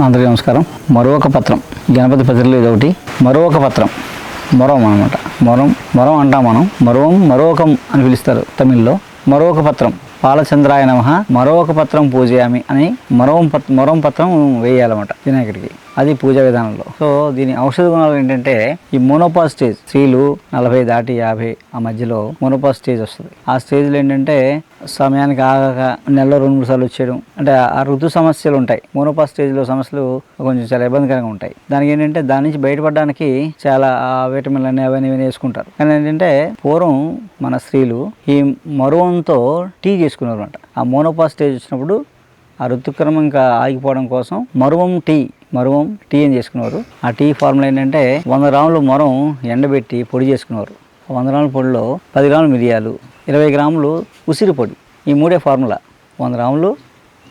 అందరికీ నమస్కారం. మరొక పత్రం. గణపతి పత్రికలో ఇది ఒకటి మరొక పత్రం. మొరం అనమాట మొరం మొరం అంటాం మనం. మరోం మరొకం అని పిలుస్తారు తమిళ్ళో. మరొక పత్రం. పాలచంద్రాయ నమ. మరొక పత్రం పూజయామి అని మరో పత్ మరొం పత్రం వేయాలన్నమాట వినాయకుడికి. అది పూజా విధానంలో. సో దీని ఔషధ గుణాలు ఏంటంటే ఈ మోనోపా స్టేజ్ స్త్రీలు నలభై దాటి యాభై ఆ మధ్యలో మోనోపా స్టేజ్ వస్తుంది. ఆ స్టేజ్లో ఏంటంటే సమయానికి ఆగాక నెలలో రెండు మూడు సార్లు వచ్చేయడం అంటే ఆ ఋతు సమస్యలు ఉంటాయి. మోనోపా స్టేజ్లో సమస్యలు కొంచెం చాలా ఇబ్బందికరంగా ఉంటాయి. దానికి ఏంటంటే దాని నుంచి బయటపడడానికి చాలా ఆ విటమిన్లు అన్ని అవన్నీ వేసుకుంటారు. కానీ ఏంటంటే పూర్వం మన స్త్రీలు ఈ మరువంతో టీ చేసుకున్నారు అంట ఆ మోనోపా స్టేజ్ వచ్చినప్పుడు ఆ ఋతుక్రమం ఇంకా ఆగిపోవడం కోసం మరువం టీ మరువం టీ అని చేసుకునేవారు? ఆ టీ ఫార్ములా ఏంటంటే వంద గ్రాములు మరం ఎండబెట్టి పొడి చేసుకునేవారు. ఆ వంద గ్రాముల పొడిలో పది గ్రాములు మిరియాలు ఇరవై గ్రాములు ఉసిరి పొడి. ఈ మూడే ఫార్ములా. వంద గ్రాములు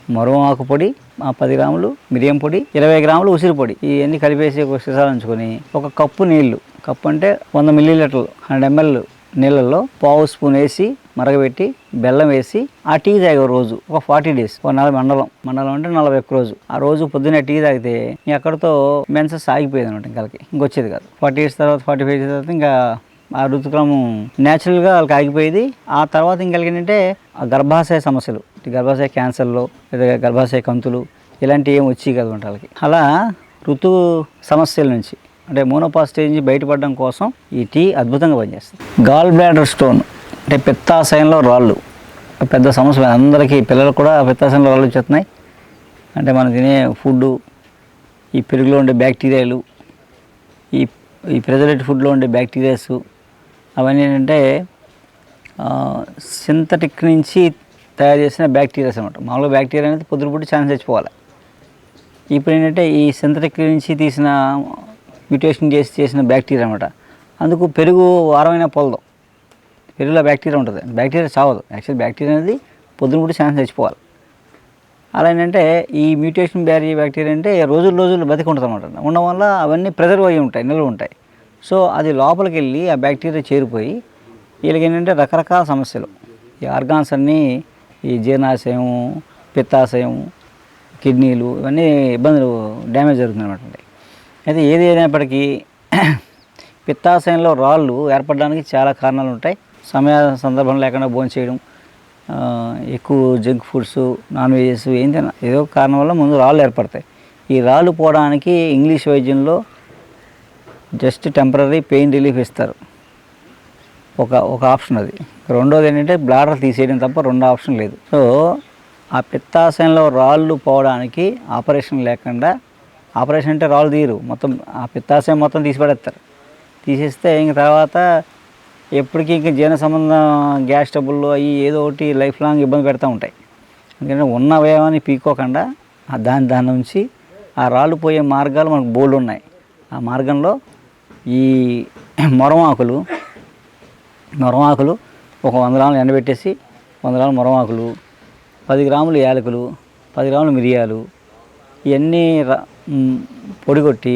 మరువం ఆకు పొడి ఆ పది గ్రాములు మిరియం పొడి ఇరవై గ్రాములు ఉసిరి పొడి. ఇవన్నీ కలిపేసి ఒక సీసాలు ఉంచుకొని ఒక కప్పు నీళ్ళు. కప్పు అంటే వంద మిల్లీ లీటర్లు హండ్రెడ్ ఎంఎల్ నీళ్ళల్లో పావు స్పూన్ వేసి మరగబెట్టి బెల్లం వేసి ఆ టీ తాగే రోజు ఒక ఫార్టీ డేస్ ఒక నలభై మండలం మండలం అంటే నలభై ఒక్క రోజు. ఆ రోజు పొద్దున్న టీ తాగితే ఇంక అక్కడతో మెన్సెస్ ఆగిపోయేది అనమాట ఇంకాకి ఇంకొచ్చేది కాదు. ఫార్టీ డేస్ తర్వాత ఫార్టీ ఫైవ్ డేస్ తర్వాత ఇంకా ఆ ఋతుక్రమం న్యాచురల్గా వాళ్ళకి ఆగిపోయేది. ఆ తర్వాత ఇంకలకి ఆ గర్భాశయ సమస్యలు గర్భాశయ క్యాన్సర్లో లేదా గర్భాశయ కంతులు ఇలాంటివి ఏమి వచ్చి కదా వాళ్ళకి. అలా ఋతు సమస్యల నుంచి అంటే మోనోపాస్టేజ్ నుంచి బయటపడడం కోసం ఈ టీ అద్భుతంగా పనిచేస్తుంది. గాల్ బ్లాడర్ స్టోన్ అంటే పిత్తాశయంలో రాళ్ళు. పెద్ద సమస్య. అందరికీ పిల్లలు కూడా పిత్తాశయంలో రాళ్ళు వచ్చేస్తున్నాయి. అంటే మనం తినే ఫుడ్ ఈ పెరుగులో ఉండే బ్యాక్టీరియాలు ఈ ఈ ప్రెజరేట్ ఫుడ్లో ఉండే బ్యాక్టీరియాస్ అవన్నీ ఏంటంటే సింథటిక్ నుంచి తయారు చేసిన బ్యాక్టీరియాస్ అనమాట మామూలుగా బ్యాక్టీరియా అనేది పొద్దుపుట్టి ఛాన్స్ చచ్చిపోవాలి ఇప్పుడు ఏంటంటే ఈ సింథటిక్ నుంచి తీసిన మ్యూటేషన్ చేసి చేసిన బ్యాక్టీరియా అనమాట అందుకు పెరుగు వారమైన పొలదు. పెరుగులో బ్యాక్టీరియా ఉంటుంది. బ్యాక్టీరియా చావదు యాక్చువల్ బ్యాక్టీరియా అనేది పొద్దునపూట ఛాన్స్ చచ్చిపోవాలి అలా ఏంటంటే ఈ మ్యూటేషన్ బ్యారీ బ్యాక్టీరియా అంటే రోజులు రోజులు బతికి ఉంటుంది అనమాట ఉండడం వల్ల అవన్నీ ప్రెజర్వ్ అయ్యి ఉంటాయి నిల్వ ఉంటాయి. సో అది లోపలికి వెళ్ళి ఆ బ్యాక్టీరియా చేరిపోయి వీళ్ళకి ఏంటంటే రకరకాల సమస్యలు. ఈ ఆర్గాన్స్ అన్నీ ఈ జీర్ణాశయం పిత్తాశయం కిడ్నీలు ఇవన్నీ ఇబ్బందులు డ్యామేజ్ జరుగుతుంది అనమాట అయితే ఏది ఏదైనప్పటికీ పిత్తాశయంలో రాళ్ళు ఏర్పడడానికి చాలా కారణాలు ఉంటాయి. సమయ సందర్భం లేకుండా భోజనం చేయడం ఎక్కువ జంక్ ఫుడ్స్ నాన్ వెజెస్ ఏంటైనా ఏదో కారణం వల్ల ముందు రాళ్ళు ఏర్పడతాయి. ఈ రాళ్ళు పోవడానికి ఇంగ్లీష్ వైద్యంలో జస్ట్ టెంపరీ పెయిన్ రిలీఫ్ ఇస్తారు. ఒక ఒక ఆప్షన్ అది. రెండోది ఏంటంటే బ్లాడర్ తీసేయడం తప్ప రెండో ఆప్షన్ లేదు. సో ఆ పిత్తాశయంలో రాళ్ళు పోవడానికి ఆపరేషన్ లేకుండా ఆపరేషన్ అంటే రాళ్ళు తీయరు. మొత్తం ఆ పిత్తాశయం మొత్తం తీసి పడేస్తారు. తీసేస్తే ఇంక తర్వాత ఎప్పటికీ ఇంకా జీర్ణ సంబంధం గ్యాస్ ట్రబుల్ అవి ఏదో ఒకటి లైఫ్ లాంగ్ ఇబ్బంది పెడతా ఉంటాయి. ఎందుకంటే ఉన్న అవయవాన్ని పీక్కోకుండా ఆ దాని దాని నుంచి ఆ రాళ్ళు పోయే మార్గాలు మనకు బోల్డ్ ఉన్నాయి. ఆ మార్గంలో ఈ మొరమాకులు మొరమాకులు ఒక వంద గ్రాములు ఎండబెట్టేసి వంద గ్రాములు మొరమాకులు పది గ్రాములు యాలకులు పది గ్రాములు మిరియాలు ఇవన్నీ పొడి కొట్టి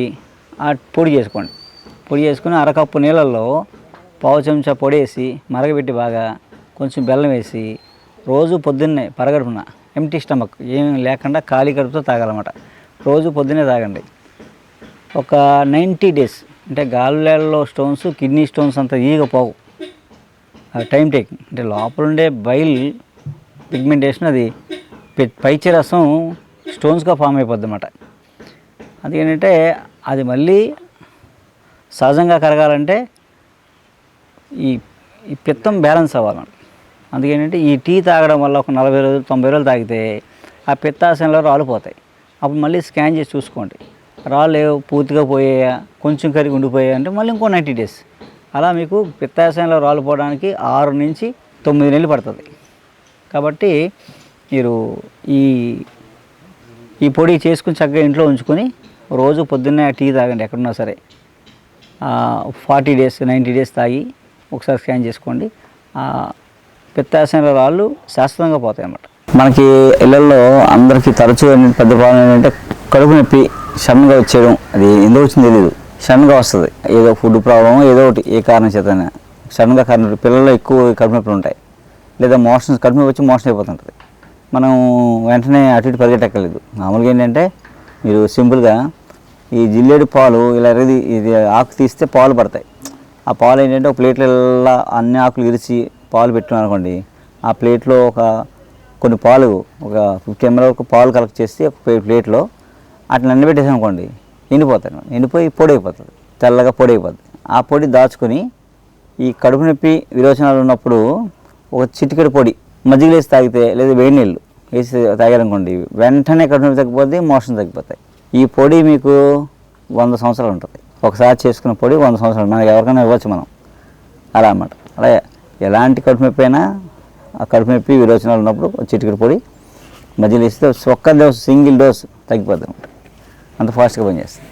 ఆ పొడి చేసుకోండి. పొడి చేసుకుని అరకప్పు నీళ్ళల్లో పావు చెంచా పొడి వేసి మరగబెట్టి బాగా కొంచెం బెల్లం వేసి రోజు పొద్దున్నే పరగడుపున ఎంటీ స్టమక్ ఏం లేకుండా ఖాళీ కడుపుతో తాగాలన్నమాట. రోజు పొద్దున్నే తాగండి. ఒక నైంటీ డేస్ అంటే గాలిలో స్టోన్స్ కిడ్నీ స్టోన్స్ అంత ఈగపోవు టైం టేకింగ్ అంటే లోపల ఉండే బైల్ పిగ్మెంటేషన్ అది పైచి రసం స్టోన్స్గా ఫామ్ అయిపోద్ది అనమాట అది ఏంటంటే అది మళ్ళీ సహజంగా కరగాలంటే ఈ ఈ పిత్తం బ్యాలెన్స్ అవ్వాలన్నమాట అందుకేంటంటే ఈ టీ తాగడం వల్ల ఒక నలభై రోజులు తొంభై రోజులు తాగితే ఆ పిత్తాశయంలో రాలిపోతాయి పోతాయి. అప్పుడు మళ్ళీ స్కాన్ చేసి చూసుకోండి. రాళ్ళు పూర్తిగా పోయాయా కొంచెం కరిగి ఉండిపోయాయి అంటే మళ్ళీ ఇంకో నైంటీ డేస్. అలా మీకు పిత్తాశయంలో రాలిపోవడానికి ఆరు నుంచి తొమ్మిది నెలలు పడుతుంది. కాబట్టి మీరు ఈ ఈ పొడి చేసుకుని చక్కగా ఇంట్లో ఉంచుకొని రోజు పొద్దున్నే టీ తాగండి ఎక్కడున్నా సరే. ఫార్టీ డేస్ నైంటీ డేస్ తాగి ఒకసారి స్కాన్ చేసుకోండి. ఆ రాళ్ళు శాశ్వతంగా పోతాయి అన్నమాట. మనకి ఇళ్ళల్లో అందరికీ తరచూ పెద్ద ప్రాబ్లం ఏంటంటే కడుపు నొప్పి సడన్గా వచ్చేయడం. అది ఎందుకు వచ్చింది తెలియదు సడన్గా వస్తుంది. ఏదో ఫుడ్ ప్రాబ్లం ఏదో ఒకటి ఏ కారణం చేతనే. సడన్గా కడుపు పిల్లల్లో ఎక్కువ కడుపు నొప్పులు ఉంటాయి. లేదా మోషన్స్ కడుపు నొప్పి వచ్చి మోషన్ అయిపోతుంటుంది. మనం వెంటనే అటు ఇటు పరిగెట్టక్కర్లేదు. మామూలుగా ఏంటంటే మీరు సింపుల్గా ఈ జిల్లేడు పాలు ఇలా ఇది ఇది ఆకు తీస్తే పాలు పడతాయి. ఆ పాలు ఏంటంటే ఒక ప్లేట్లలో అన్ని ఆకులు ఇరిచి పాలు పెట్టినాం అనుకోండి ఆ ప్లేట్లో ఒక కొన్ని పాలు ఒక ఫిఫ్టీ ఎంఎల్ వరకు పాలు కలెక్ట్ చేసి ఒక ప్లే- ప్లేట్లో అట్లా అన్ని పెట్టేసాం అనుకోండి ఎండిపోతాను ఎండిపోయి పొడి అయిపోతుంది తెల్లగా పొడి అయిపోతుంది ఆ పొడి దాచుకొని ఈ కడుపు నొప్పి విరోచనాలు ఉన్నప్పుడు ఒక చిటికెడు పొడి మజ్జిగ వేసి తాగితే లేదా వేడి నీళ్ళు వేసి తాగారనుకోండి వెంటనే కడుపు నొప్పి తగ్గిపోతే మోషన్ తగ్గిపోతాయి. ఈ పొడి మీకు వంద సంవత్సరాలు ఉంటుంది. ఒకసారి చేసుకున్న పొడి వంద సంవత్సరాలు. మనకి ఎవరికైనా ఇవ్వచ్చు మనం. అలా అన్నమాట. అలా ఎలాంటి కడుపు నొప్పి అయినా ఆ కడుపు నొప్పి విరోచనాలు ఉన్నప్పుడు ఒక చిటికెడు పొడి మధ్యలో ఇస్తే ఒక్క డోస్ సింగిల్ డోస్ తగ్గిపోతుంది అనమాట అంత ఫాస్ట్గా పనిచేస్తుంది.